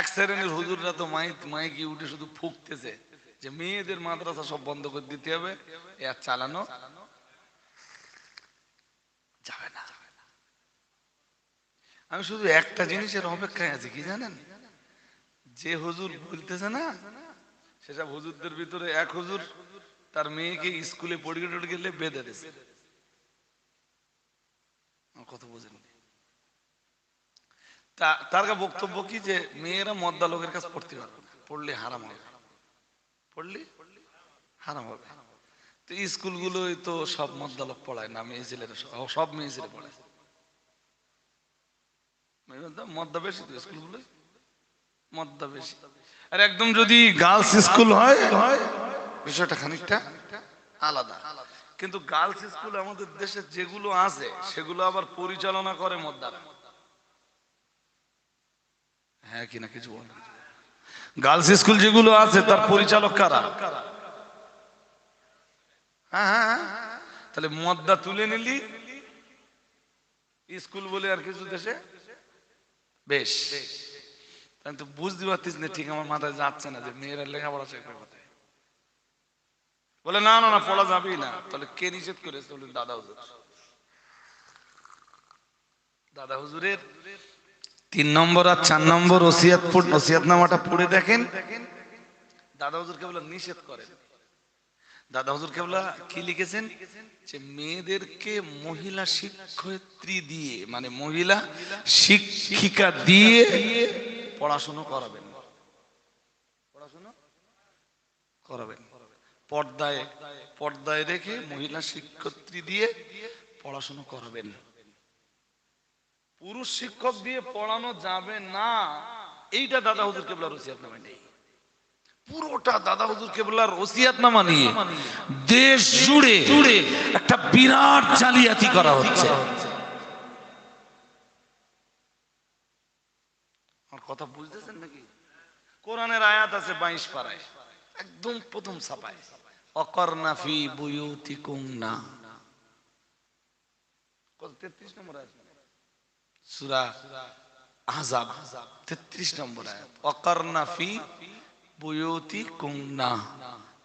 এক শ্রেণির হুজুররা তো মাইক, মাইকে উঠে শুধু ফুকতেছে যে মেয়েদের মাদ্রাসা সব বন্ধ করে দিতে হবে, এ আর চালানো যাবে না। আমি শুধু একটা জিনিসের অপেক্ষায় আছি, কি জানেন? যে হুজুর বলতেছে না সেসব হুজুরদের ভিতরে এক হুজুর তার মেয়েকে স্কুলে টড়িয়ে গেলে বেঁধে আমার কথা বোঝেন তার বক্তব্য কি যে মেয়েরা মদ্দা লোকের কাছে পড়তে পারবে পড়লে হারাম হবে। পড়লে? হারাম হবে। তো স্কুলগুলোই তো সব মদ্দা লোক পড়ায় না, মেয়ে সব- সব মেয়ে ছেলে পড়ায়। মদ্দা বেশি তো স্কুলগুলো মদ্দা বেশি। আর একদম যদি গার্লস স্কুল হয় হয়, বিষয়টা খানিকটা আলাদা। কিন্তু গার্লস স্কুল আমাদের দেশে যেগুলো আছে, সেগুলো আবার পরিচালনা করে মদ্দারা। হ্যাঁ কিনা কিছু বল। গার্লস স্কুল যেগুলো আছে, তার পরিচালক কারা? হ্যাঁ হ্যাঁ হ্যাঁ। তাহলে মদ্দা তুলে নিলি। স্কুল বলে আর কিছু দেশে? বেশ। তাই তো বুঝতে পারতিস না, ঠিক আমার মাথায় যাচ্ছে না যে মেয়েরা লেখাপড়া কথা বলে, না না না, পড়া যাবেই না। তাহলে কে নিষেধ করেছে বললেন দাদা হুজুর? দাদা হুজুরের তিন নম্বর আর চার নম্বর ওসিয়াত পড়- দেখেন। দাদা হুজুর কেবল নিষেধ করেন। দাদা হুজুর কেবলা কি লিখেছেন? যে মেয়েদেরকে মহিলা শিক্ষয়িত্রী দিয়ে মানে মহিলা শিক্ষিকা দিয়ে পড়াশুনো করাবেন। পড়াশুনো করাবেন। পর্দায় পর্দায় রেখে মহিলা শিক্ষয়িত্রী দিয়ে পড়াশুনো করাবেন। পুরুষ শিক্ষক দিয়ে পড়ানো যাবে না, এইটা দাদা হুজুর কেবলার ওসিয়াত নামে নেই। পুরোটা দাদা হুজুর কেবলার ওসিয়াত নামা নিয়ে দেশ জুড়ে জুড়ে একটা বিরাট জালিয়াতি করা হচ্ছে। কথা বুঝতেছেন নাকি? কোরআনের আয়াত আছে বাইশ পাড়ায় একদম প্রথম ছাপায়। অকর্ণাফি বুয়ুতি কত তেত্রিশ নম্বর আয়াত? সুরা তেত্রিশ নম্বর বুয়ুতি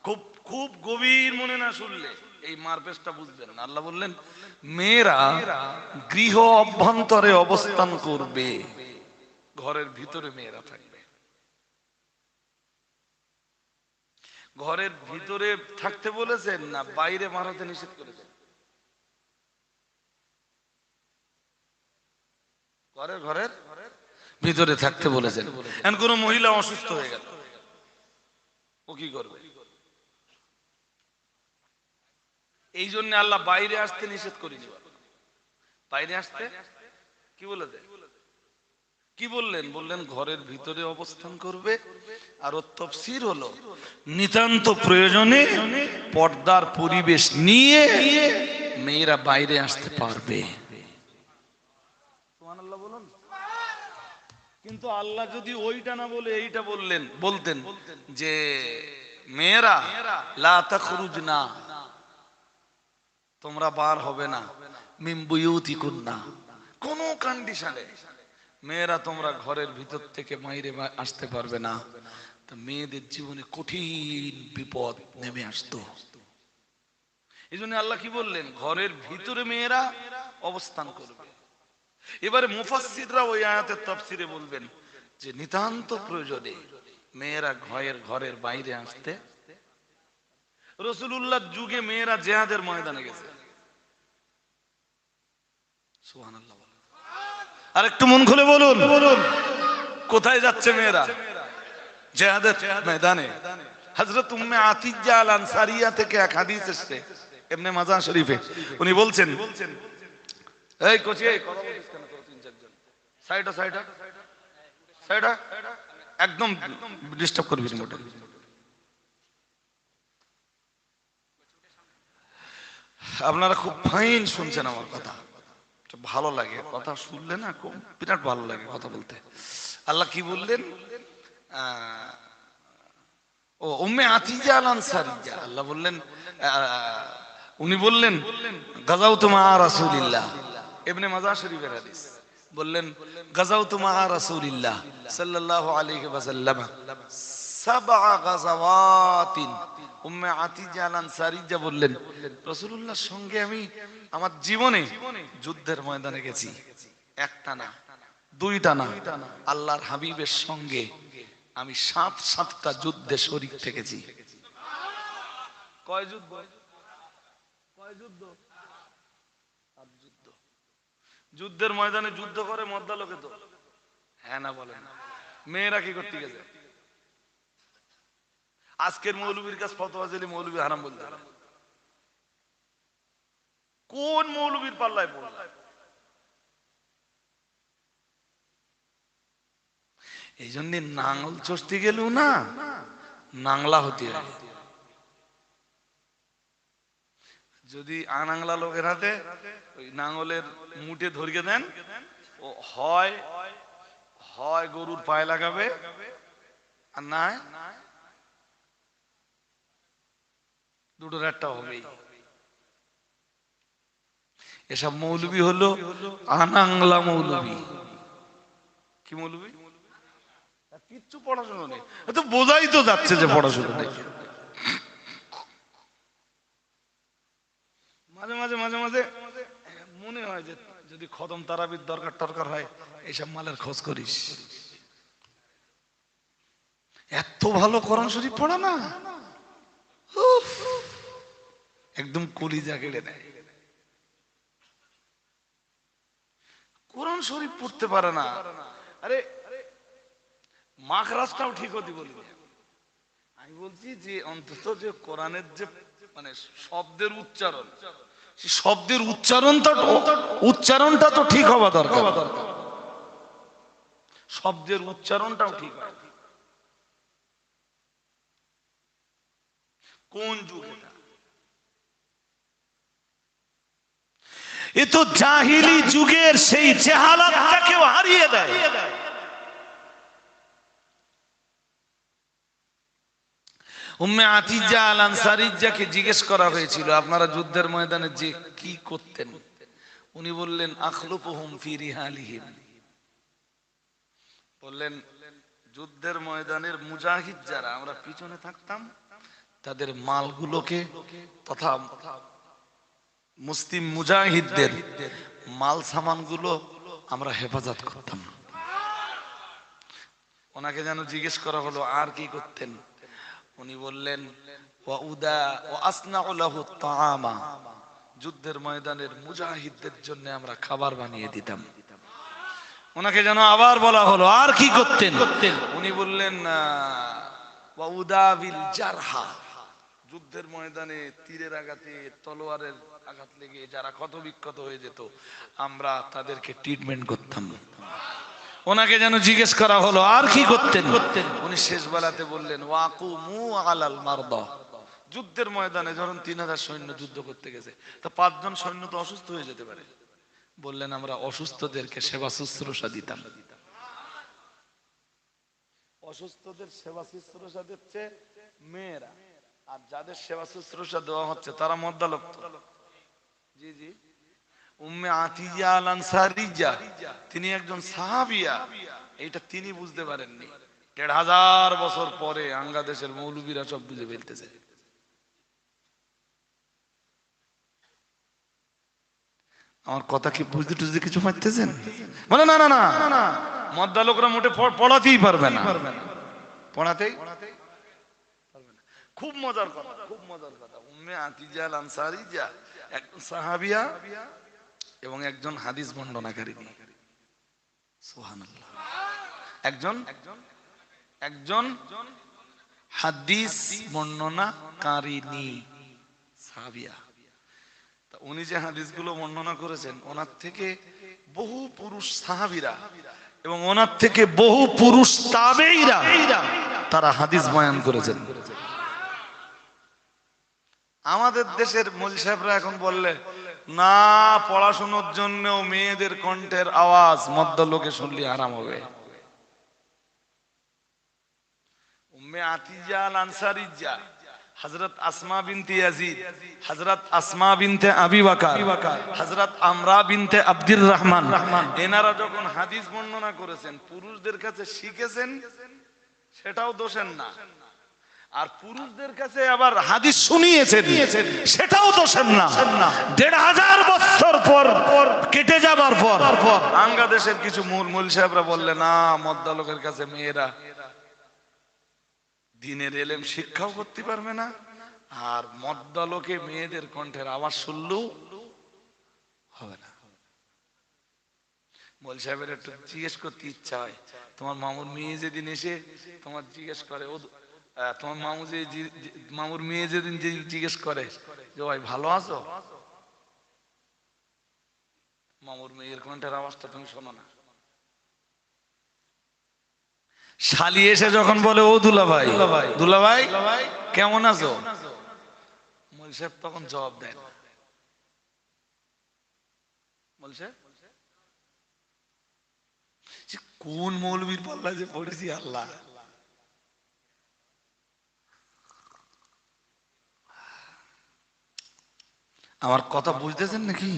খুব খুব গভীর মনে না শুনলে, এই বুঝবেন না। আল্লাহ বললেন, মেয়েরা গৃহ অভ্যন্তরে অবস্থান করবে। ঘরের ভিতরে মেয়েরা থাকবে। ঘরের ভিতরে থাকতে বলেছেন না, বাইরে মারাতে নিষেধ করেছেন। ঘরের ভিতরে থাকতে বলেছেন। এখন কোন মহিলা অসুস্থ হয়ে গেল। ও কি করবে? এই জন্য আল্লাহ বাইরে আসতে নিষেধ করিনি। বাইরে আসতে? কি বলেছে কি বললেন? বললেন, ঘরের ভিতরে অবস্থান করবে আর তফসির হলো নিতান্ত প্রয়োজনে পর্দার পরিবেশ নিয়ে মেয়েরা বাইরে আসতে পারবে সুবহানাল্লাহ বলুন। কিন্তু আল্লাহ যদি ওইটা না বলে এইটা বললেন বলতেন যে মেয়েরা লা তাখরুজ না তোমরা বার হবে না মিম্বুয়ুতি কন্যা কোন কন্ডিশনে মেয়েরা তোমরা ঘরের ভিতর থেকে মাইরে আসতে পারবে না। তা মেয়েদের জীবনে কঠিন বিপদ নেমে আসতো। এই জন্য আল্লাহ কি বললেন? ঘরের ভিতরে মেয়েরা অবস্থান করবে। এবারে মুফাসসিররা ওই আয়াতের তাফসিরে বলবেন যে নিতান্ত প্রয়োজনে মেয়েরা ঘরের ঘরের বাইরে আসতে রসুলুল্লাহ যুগে মেয়েরা জেহাদের ময়দানে গেছে। আর একটু মন খুলে বলুন, কোথায় যাচ্ছে মেয়েরা? জেহাদের ময়দানে। হযরত উম্মে আতিজা আল আনসারিয়া থেকে এক হাদিস এসেছে এমনি মাজান শরীফে। উনি বলছেন এই কোচি, এই কথা বলিস কেন তোরা তিন চারজন? সাইডা সাইডা সাইডা। একদম ডিস্টার্ব করবি না মোটে আপনারা খুব ফাইন শুনছেন আমার কথা। ভালো লাগে। কথা শুনলে না খুব বিরাট ভালো লাগে কথা বলতে। আল্লাহ কি বললেন? ও, উম্মে আতিজা আল আনসারিজা। আল্লাহ বললেন উনি বললেন গাজাউ তোমা রাসূলিল্লাহ। ইবনে মাজাহ শরীফের হাদিস। বললেন গাজাউতু মাআ রাসূলিল্লাহ সাল্লাল্লাহু আলাইহি ওয়াসাল্লাম সাবআ গাজাওয়াতিন উম্মে আতিজা আল আনসারিজা বললেন রাসূলুল্লাহর সঙ্গে আমি আমার জীবনে যুদ্ধের ময়দানে গেছি। একটা না, দুইটা না। আল্লাহর হাবিবের সঙ্গে আমি সাত সাতটা যুদ্ধে শরীক থেকেছি। কয় যুদ্ধ? কয় যুদ্ধ? যুদ্ধের ময়দানে যুদ্ধ করে মদ্দা লোকে তো। হ্যাঁ না বলে না। মেয়েরা কি করতে গেছে? আজকের মৌলবীর কাছে ফতোয়া দিলে মৌলবী হারাম বলতে কোন মৌলবীর পাল্লায় পড়ল? এই জন্য নাঙ্গল চষতে গেলেও না নাংলা হতে হয়। যদি আনাংলা লোকের হাতে ওই নাঙ্গলের মুটে ধরিয়ে দেন, ও হয় হয় গরুর পায়ে লাগাবে, আর না দুটোর একটা হবেই। এসব মৌলবি হলো আনাংলা মৌলবি। কি মৌলবি? কিচ্ছু পড়াশোনা নেই। তো বোঝাই তো যাচ্ছে যে পড়াশোনা নেই মাঝে মাঝে মাঝে মাঝে মনে হয় যে যদি খতম তারাবির দরকার টরকার হয় এইসব মালের খোঁজ করিস। এত ভালো কোরআন শরীফ পড়া না? একদম কলিজা কেড়ে নেয়। কোরআন শরীফ পড়তে পারে না। আরে, মাখরাজটাও ঠিক হতে বলি আমি বলছি যে অন্তত যে কোরআনের যে মানে শব্দের উচ্চারণ শব্দের উচ্চারণটা উচ্চারণটা তো ঠিক হওয়া দরকার। শব্দের উচ্চারণটাও ঠিক কোন যুগ এ তো জাহিলি যুগের সেই চেহালাটাকেও হারিয়ে দেয়। উম্মে আতিজা আল আনসারিজাকে জিজ্ঞেস করা হয়েছিল, আপনারা যুদ্ধের ময়দানে যে কি করতেন? উনি বললেন, আখলুফুহুম ফি রিহালিহিম। বললেন, যুদ্ধের ময়দানের মুজাহিদ যারা, আমরা পিছনে থাকতাম, তাদের মালগুলোকে তথা মুসলিম মুজাহিদদের মাল সামানগুলো আমরা হেফাজত করতাম। ওনাকে যেন জিজ্ঞেস করা হলো, আর কি করতেন? উনি বললেন যুদ্ধের ময়দানের মুজাহিদদের জন্য আমরা খাবার বানিয়ে দিতাম। ওনাকে যেন আবার বলা হলো, আর কি করতেন? উনি বললেন জারহা। যুদ্ধের ময়দানে তীরের আঘাতে, তলোয়ারের আঘাত লেগে যারা ক্ষত বিক্ষত হয়ে যেত, আমরা তাদেরকে ট্রিটমেন্ট করতাম। ওনাকে যেন জিজ্ঞেস করা হলো আর কি করতেন? উনি শেষ বেলাতে বললেন ওয়াকু মু আলাল মারদ। যুদ্ধের ময়দানে ধরুন তিন হাজার সৈন্য যুদ্ধ করতে গেছে তা পাঁচজন সৈন্য তো অসুস্থ হয়ে যেতে পারে। বললেন আমরা অসুস্থদেরকে সেবা শুশ্রূষা দিতাম। অসুস্থদের সেবা শুশ্রূষা দিচ্ছে মেয়েরা আর যাদের সেবা শুশ্রূষা দেওয়া হচ্ছে তারা মদ্দালক জি জি। আতিজা তিনি একজন সাহাবিয়া। এটা তিনি বুঝতে পারেননি। দেড় হাজার বছর পরে বাংলাদেশের মৌলবীরা সব বুঝে ফেলতেছে। আমার কথা কি বুঝতে টুঝতে কিছু পাইতেছেন বলে, না না না মদ্দা লোকরা মোটে পড়াতেই পারবে না। পড়াতেই? খুব মজার কথা, খুব মজার কথা। উম্মে আতিজা আনসারিজা সাহাবিয়া এবং একজন হাদিস বর্ণনাকারী সুবহানাল্লাহ। একজন? একজন হাদিস বর্ণনাকারিনী সাহাবিয়া। উনি যে হাদিসগুলো বর্ণনা করেছেন, ওনার থেকে বহু পুরুষ সাহাবিরা এবং ওনার থেকে বহু পুরুষ তাবেইরা তারা হাদিস বয়ান করেছেন। আমাদের দেশের মল সাহেবরা এখন বললে না, পড়াশোনার জন্য মেয়েদের কণ্ঠের আওয়াজ মধ্য লোকে শুনলে আরাম হবে। আসমা আসমা আবি আমরা রহমান এনারা যখন হাদিস বর্ণনা করেছেন, পুরুষদের কাছে শিখেছেন, সেটাও দোষের না। আর পুরুষদের কাছে আবার হাদিস শুনিয়েছেন। সেটাও দোষের না দেড় হাজার বছর পর কেটে যাবার পর। বাংলাদেশের কিছু মূল মূল সাহেবরা বললেন না মদ্দা লোকের কাছে মেয়েরা দিনের এলেম শিক্ষাও করতে পারবে না। আর মদ্দা লোকে মেয়েদের কণ্ঠের আওয়াজ শুনলেও হবে না। মোল সাহেবের একটু জিজ্ঞেস করতে ইচ্ছা হয় তোমার মামুর মেয়ে যেদিন এসে তোমার জিজ্ঞেস করে ও তোমার মামু যে মামুর মেয়ে যেদিন জিজ্ঞেস করে যে, ভাই, ভালো আছো? মামুর মেয়ের কণ্ঠের আওয়াজটা তুমি শোনো না। শালি এসে যখন বলে, ও দুলা ভাই দুলা ভাই কেমন আছো? মোল তখন জবাব দেন কোন মৌলবীর পাল্লা যে পড়েছি আল্লাহ। আমার কথা বুঝতেছেন নাকি?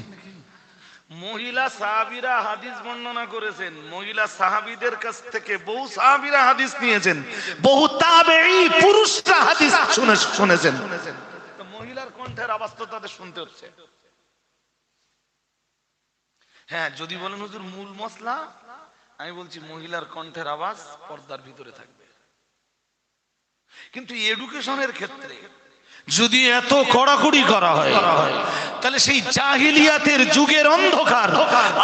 মহিলা সাহাবিরা হাদিস বর্ণনা করেছেন, মহিলা সাহাবিদের কাছ থেকে বহু সাহাবিরা হাদিস নিয়েছেন, বহু তাবেঈ পুরুষরা হাদিস শুনে শুনেছেন। তো মহিলার কণ্ঠের আওয়াজ তো তাদের শুনতে হচ্ছে। হ্যাঁ যদি বলেন হুজুর মূল মশলা, আমি বলছি মহিলার কণ্ঠের আওয়াজ পর্দার ভিতরে থাকবে। কিন্তু এডুকেশনের ক্ষেত্রে যদি এত কড়াকড়ি করা হয়, তাহলে সেই জাহিলিয়াতের যুগের অন্ধকার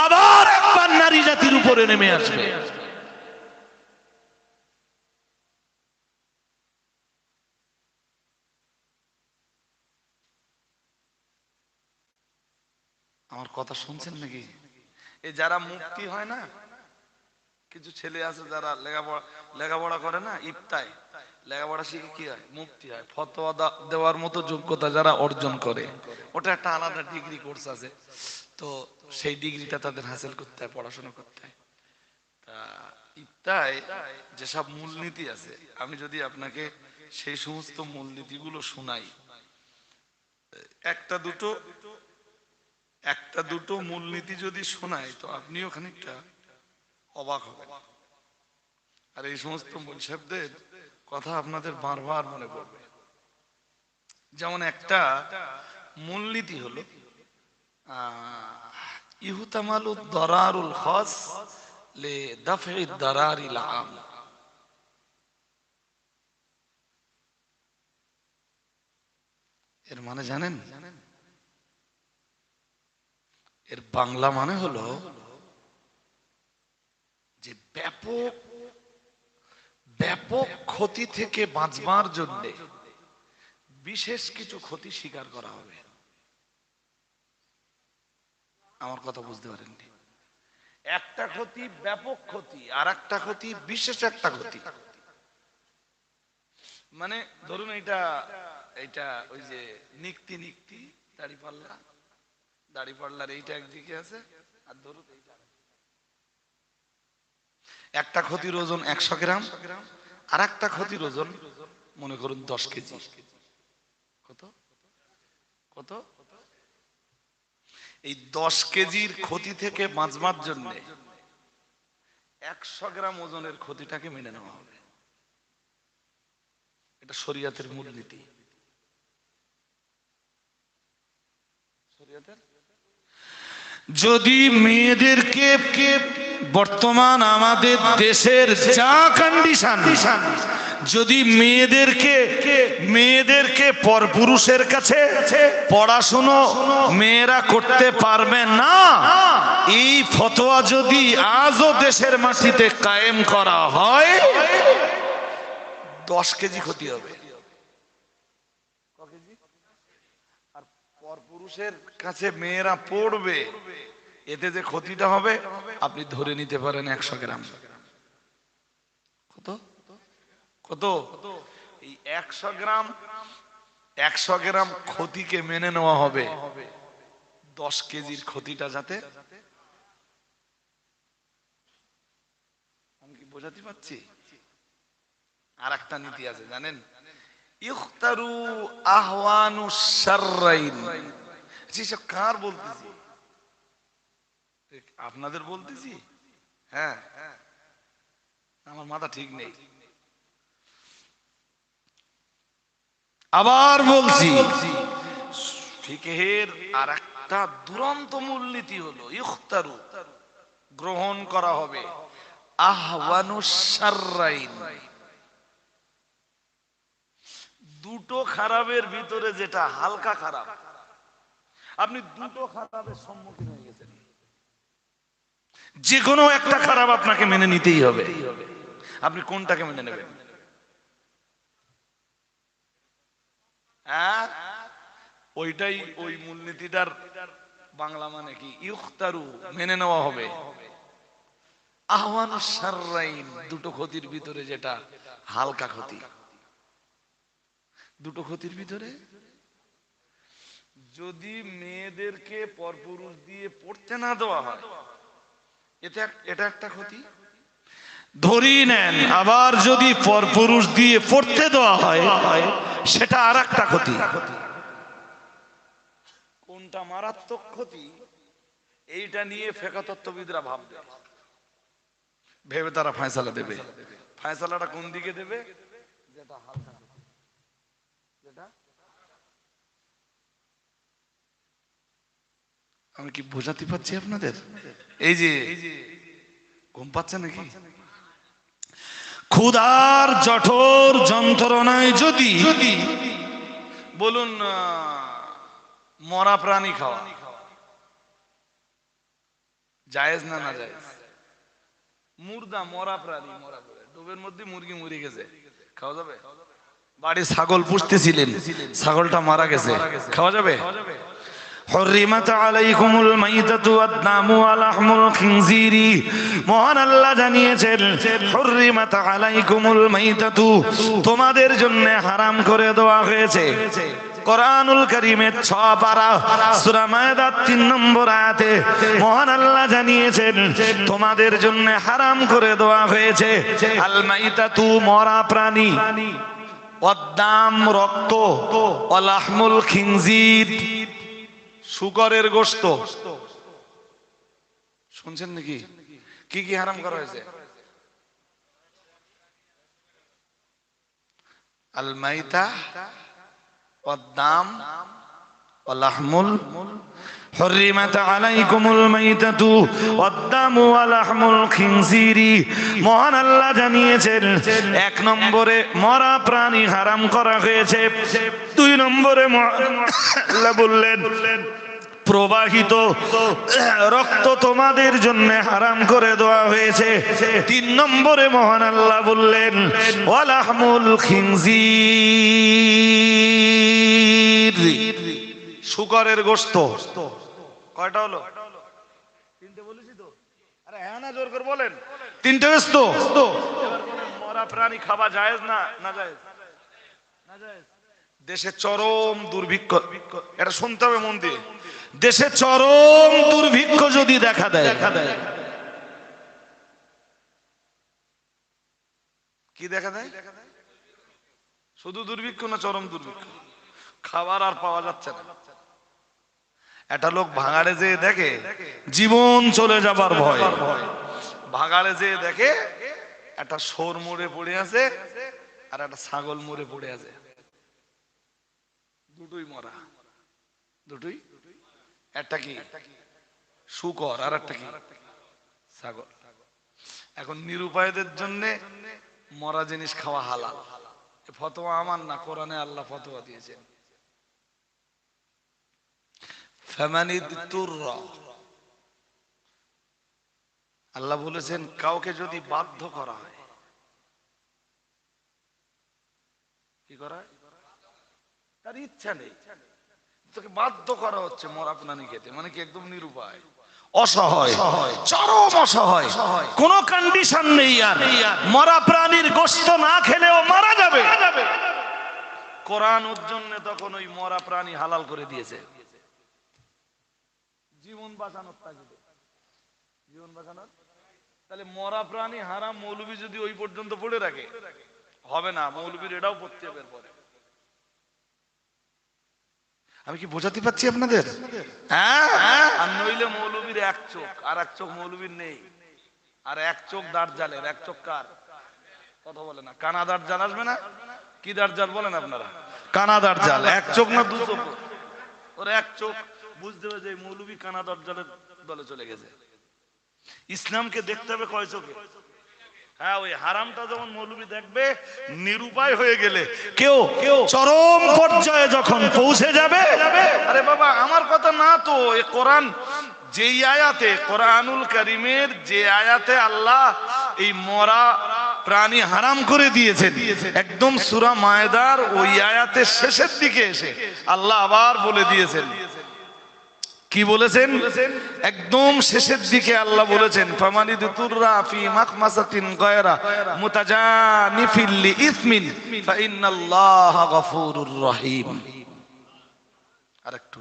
আবার একবার নারী জাতির উপরে নেমে আসবে। আমার কথা শুনছেন নাকি? এই যারা মুক্তি হয় না কিছু ছেলে আছে যারা লেখাপড়া লেখাপড়া করে না, ইফতায়। লেখাপড়া শিখে কি হয়? মুক্তি হয়। ফতোয়া দেওয়ার মতো যোগ্যতা যারা অর্জন করে, ওটা একটা আলাদা ডিগ্রি কোর্স আছে। তো সেই ডিগ্রিটা তাদের হাসিল করতে হয়, পড়াশোনা করতে হয়। তা ইফতায় যেসব মূলনীতি আছে, আমি যদি আপনাকে সেই সমস্ত মূলনীতিগুলো শোনাই। একটা দুটো একটা দুটো মূলনীতি যদি শোনাই, তো আপনিও খানিকটা অবাক হবেন আর এই সমস্ত মূল শব্দের কথা আপনাদের বারবার মনে পড়বে। যেমন একটা মূলনীতি হলো এর মানে জানেন? এর বাংলা মানে হলো যে ব্যাপক ব্যাপক ক্ষতি থেকে বাঁচবার জন্য বিশেষ কিছু ক্ষতি স্বীকার করা হবে। আমার কথা বুঝতে পারেননি। একটা ক্ষতি ব্যাপক ক্ষতি আর একটা ক্ষতি বিশেষ একটা ক্ষতি। মানে ধরুন এটা এটা ওই যে নিক্তি নিক্তি, দাড়ি পাল্লা। দাড়ি পাল্লার এইটা একদিকে আছে, আর ধরুন একটা ক্ষতির ওজন একশো গ্রাম আর একটা ক্ষতির ওজন মনে করুন দশ কেজি। কত? কত? এই দশ কেজির ক্ষতি থেকে বাঁচবার জন্য একশো গ্রাম ওজনের ক্ষতিটাকে মেনে নেওয়া হবে। এটা শরিয়াতের মূলনীতি। যদি মেয়েদেরকে বর্তমান আমাদের দেশের যা কন্ডিশন যদি মেয়েদেরকে মেয়েদেরকে পরপুরুষের কাছে পড়াশুনো মেয়েরা করতে পারবে না, এই ফতোয়া যদি আজও দেশের মাটিতে কায়েম করা হয়, দশ কেজি ক্ষতি হবে। আর পরপুরুষের কাছে মেয়েরা পড়বে। এতে যে ক্ষতিটা হবে, আপনি ধরে নিতে পারেন একশো গ্রাম। কত? কত? এই একশো গ্রাম একশো গ্রাম ক্ষতিকে মেনে নেওয়া হবে। দশ কেজির ক্ষতিটা যাতে আমি কি বোঝাতে পারছি? আর একটা নীতি আছে, জানেন? ইখতারু আহওয়ানু শাররাইন। যেসব কার বলতেছি? আপনাদের বলতেছি? হ্যাঁ আমার মাথা ঠিক নেই। আবার বলছি, ফিকেহের আর একটা দুরন্ত মূলনীতি হলো, ইখতারু, গ্রহণ করা হবে। আহওয়ানু শাররাইন। দুটো খারাপের ভিতরে যেটা হালকা খারাপ, আপনি দুটো খারাপের সম্মুখীন হয়ে গেছেন। যে কোনো একটা খারাপ আপনাকে মেনে নিতেই হবে। আপনি কোনটাকে মেনে নেবেন? হ্যাঁ? ওইটাই ওই মূলনীতিটার বাংলা মানে কি? ইউখতারু, মেনে নেওয়া হবে। আহ্বান দুটো ক্ষতির ভিতরে যেটা হালকা ক্ষতি। দুটো ক্ষতির ভিতরে? যদি মেয়েদেরকে পরপুরুষ দিয়ে পড়তে না দেওয়া হয় এটা এটা একটা ক্ষতি? ধরি নেন আবার যদি পরপুরুষ দিয়ে পড়তে দেওয়া হয় সেটা আর একটা ক্ষতি। কোনটা মারাত্মক ক্ষতি এইটা নিয়ে ফেকা তত্ত্ববিদরা ভাববে। ভেবে তারা ফায়সালা দেবে। ফায়সালাটা কোন দিকে দেবে? যেটা হালকা ক্ষতি। যেটা আমি কি বোঝাতে পারছি আপনাদের? এই যে ঘুম পাচ্ছে নাকি? ক্ষুধার জঠোর যন্ত্রণায় যদি বলুন মরা প্রাণী খাওয়া জায়েজ না না জায়েজ? মুর্দা মরা প্রাণী মরা ডুবের মধ্যে মুরগি মরে গেছে। খাওয়া যাবে? বাড়ি ছাগল পুষতেছিলেন। ছাগলটা মারা গেছে। খাওয়া যাবে? হরিমাত আলাইকুমুল মাইতাতু ওয়াদনামু আলাহমুল খিনজিরি মহান আল্লাহ জানিয়েছেন হরিমাত আলাইকুমুল মাইতাতু তোমাদের জন্য হারাম করে দেওয়া হয়েছে। কোরআনুল করিমের ছ পারা, সুরা মায়দার তিন নম্বর আয়াতে মহান আল্লাহ জানিয়েছেন, তোমাদের জন্য হারাম করে দেওয়া হয়েছে। আল মাইতাতু মরা প্রাণী। অদ্দাম রক্ত। অলাহমুল খিনজির। শুকরের গোস্ত শুনছেন নাকি কি কি হারাম করা হয়েছে আল মাইতা والدم ولحم حرمت عليكم الميتة والدم ولحم الخنزير মহান আল্লাহ জানিয়েছেন এক নম্বরে মরা প্রাণী হারাম করা হয়েছে দুই নম্বরে মহান আল্লাহ বললেন প্রবাহিত রক্ত তোমাদের জন্য হারাম করে দেওয়া হয়েছে। তিন নম্বরে মহান আল্লাহ বললেন ওয়ালাহমুল খিনজির। শুকরের গোস্ত কয়টা হলো? তিনটে বলেছি তো? আরে হ্যাঁ না জোর করে বলেন। তিনটে বলেন, মরা প্রাণী খাওয়া জায়েজ না না জায়েজ? না জায়েজ। দেশে চরম দুর্ভিক্ষ। এটা শুনতে হবে মন দিয়ে। দেশে চরম দুর্ভিক্ষ যদি দেখা দেয় দেখা দেয়। কি দেখা দেয়? শুধু দুর্ভিক্ষ না চরম দুর্ভিক্ষ? খাবার আর পাওয়া যাচ্ছে না। একটা লোক ভাঙাড়ে যে দেখে জীবন চলে যাবার ভয়। ভাঙাড়ে যে দেখে একটা সোর মরে পড়ে আছে আর একটা ছাগল মরে পড়ে আছে। দুটোই মরা। দুটোই? একটা কি? শুকর আর একটা কি? ছাগল এখন নিরুপায়দের জন্য মরা জিনিস খাওয়া হালাল। ফতোয়া আমার না? কোরআনে আল্লাহ ফতোয়া দিয়েছেন। আল্লাহ বলেছেন, কাউকে যদি বাধ্য করা হয়, কি করা? তার ইচ্ছা নেই। তোকে বাধ্য করা হচ্ছে মরা প্রাণী খেতে। মানে কি একদম নিরুপায়? অসহায়। চরম অসহায়। কোন কন্ডিশন নেই আর। মরা প্রাণীর গোস্ত না খেলেও মারা যাবে। কোরআন ওর জন্য তখন ওই মরা প্রাণী হালাল করে দিয়েছে। জীবন বাঁচানোর তাগিদে। জীবন বাঁচানোর? তাহলে মরা প্রাণী হারাম মৌলবি যদি ওই পর্যন্ত পড়ে রাখে হবে না মৌলবীর এটাও পড়তে হবে এরপরে আমি কি বোঝাতে পারছি আপনাদের? হ্যাঁ। আর নইলে মৌলবীর এক চোখ আর এক চোখ মৌলবীর নেই। আর এক চোখ দাঁড় জালের এক চোখ কার? কথা বলে না। কানা দাঁড় জাল আসবে না? কি দাঁড় জাল বলেন আপনারা? কানা দাঁড় জাল এক চোখ না দু চোখ? ওর এক চোখ বুঝতে হবে যে মৌলবী কানা দাঁড় জালের দলে চলে গেছে। ইসলামকে দেখতে হবে কয় চোখে? হ্যাঁ ওই হারামটা যখন মৌলবী দেখবে নিরুপায় হয়ে গেলে কেউ কেউ চরম পর্যায়ে যখন পৌঁছে যাবে আরে বাবা আমার কথা না তো এ কোরআন যেই আয়াতে কোরআনুল করিমের যে আয়াতে আল্লাহ এই মরা প্রাণী হারাম করে দিয়েছেন একদম সুরা মায়দার ওই আয়াতের শেষের দিকে এসে আল্লাহ আবার বলে দিয়েছেন কি বলেছেন? একদম শেষের দিকে আল্লাহ বলেছেন ফামানি দুতুররা ফি মাখমাসাতিন গায়রা মুতাজানিফিল লিইসমিন ফাইন্নাল্লাহা গফুরুর রহিম। আরেকটু।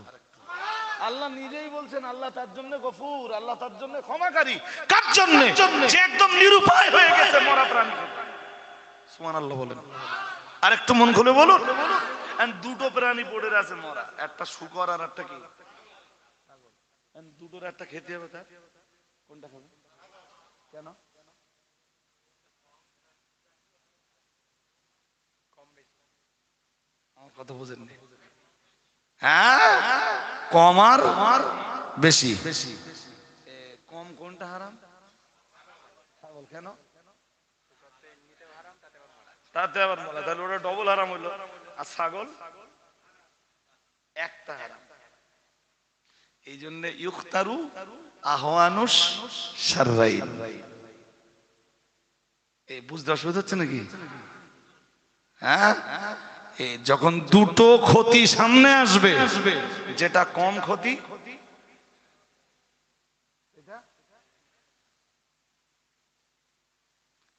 আল্লাহ নিজেই বলছেন আল্লাহ তার জন্য গফুর আল্লাহ তার জন্য ক্ষমাকারী। কার জন্য? যে একদম নিরুপায় হয়ে গেছে মরা প্রাণী। সুবহানাল্লাহ বলেন। আরেকটু মন খুলে বলুন। দুটো প্রাণী পড়ে আছে মরা একটা শুকর আর একটা কি? দুটোর একটা খেতে হবে তার। কোনটা খাবে? কেন? আমার কথা বুঝেননি। হ্যাঁ? কম আর বেশি। বেশি কম কোনটা হারাম? ছাগল কেন? তাতে আবার তাহলে ওটা ডবল হারাম হইল। আর ছাগল? একটা হারাম। এই জন্য ইউখতারু আহওয়ানুস এই বুঝতে অসুবিধা হচ্ছে নাকি? হ্যাঁ? যখন দুটো ক্ষতি সামনে আসবে, যেটা কম ক্ষতি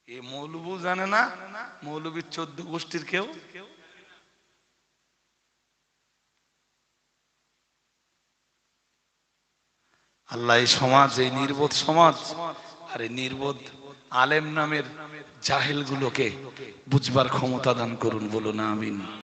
এই মৌলবু জানে না মৌলবীর চোদ্দ গোষ্ঠীর কেউ? আল্লাহ এই সমাজ, এই নির্বোধ সমাজ আর এই নির্বোধ আলেম নামের জাহেল গুলোকে বুঝবার ক্ষমতা দান করুন, বলুন আমিন।